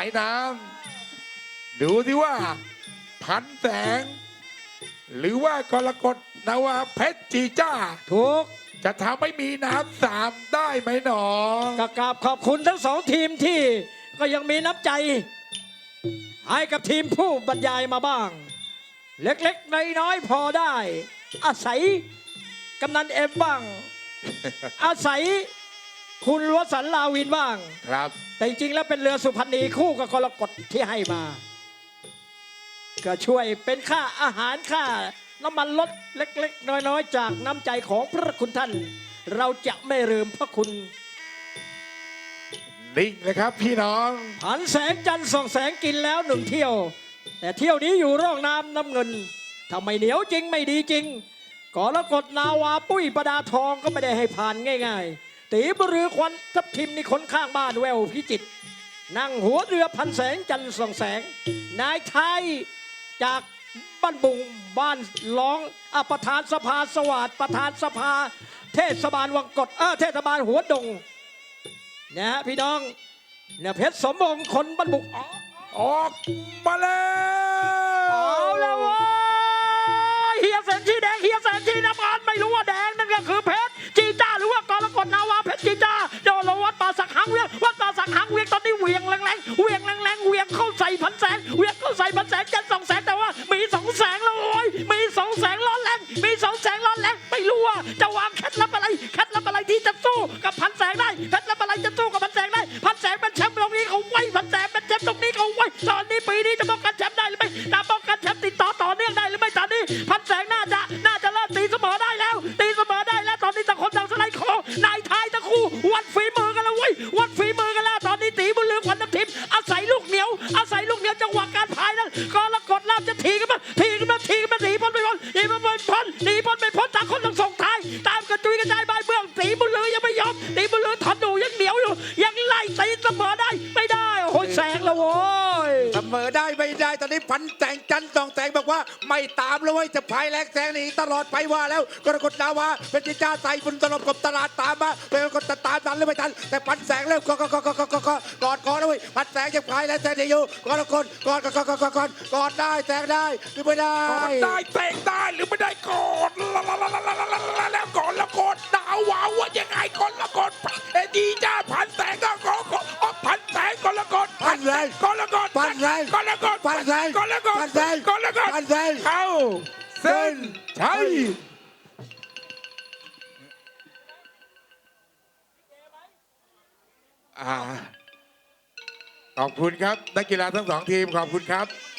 ายน้ำดูสิว่า พันแสง หรือว่ากรกฎนาวาเพชรจีจ้า ถูก จะทำให้มีน้ำสามได้ไหมหนอกกราบขอบคุณทั้งสองทีมที่ก็ยังมีน้ำใจ ให้กับทีมผู้บรรยายมาบ้าง เล็กๆน้อยๆพอได้ อาศัยกำนันเอ็มบ้าง อาศัย คุณวสันต์ลาวินบ้าง ครับ แต่จริงๆแล้วเป็นเรือสุพรรณีคู่กับกรกฎที่ให้มา ก็ช่วยเป็นค่าอาหารค่า น้ำมันลดเล็ก ๆ น้อยๆ จากน้ำใจของพระคุณท่าน เราจะไม่ลืมพระคุณนิ่งเลยครับพี่น้องหันแสงจันทร์ส่องแสงกินแล้วหนึ่งเที่ยว แต่เที่ยวนี้อยู่ร่องน้ำน้ำเงินถ้าไม่เหนียวจริงไม่ดีจริงกรกฎนาวาปุ้ยประดาทองก็ไม่ได้ให้ผ่านง่าย ๆ ตีบรือควันทับทิมนี่คนข้างบ้านแววพิจิตรนั่งหัวเรือพันแสงจันทร์ส่องแสง นายไทยจากบ้านบุงบ้านร้องอะประธานสภาสวัสดิ์ประธานสภา เทศบาลวังกดเออเทศบาลหัวดงนะฮะพี่น้องเนี่ยเพชรสมบงศ์คนบ้านบุงอ๋อออกมาแล้วเอาแล้วเว้ย หนีพ้นไปพ้น ไม่ได้ตอนนี้พันแต่งจันทร์องแต่งบอกว่า ไม่ตามแล้วเว้ยจะพายแลกแสงหนีตลอดไปว่าแล้วกรกฎนาวาเป็นจิจ้าใส่ฝุ่ตลบกบตลาดตามมาเป็นคนตามดันหรือไม่ทันแต่พันแสงเริ่มก็ก็ก็ก็ก็ก็กอดคอแล้วเว้ยพันแสงจะพายแลกแสงหนีอยู่กรกฎกอดก็ก็ก็ก็กอดได้แสงได้หรือไม่ได้กอดได้แสงได้หรือไม่ได้กอดแล้วกอดแล้วกอดดาวาว Golagol. Panzai. Golagol. Panzai. Golagol. Panzai. Golagol. Panzai. Khao. Sen. Chai. ขอบคุณครับ นักกีฬาทั้งสองทีมขอบคุณครับ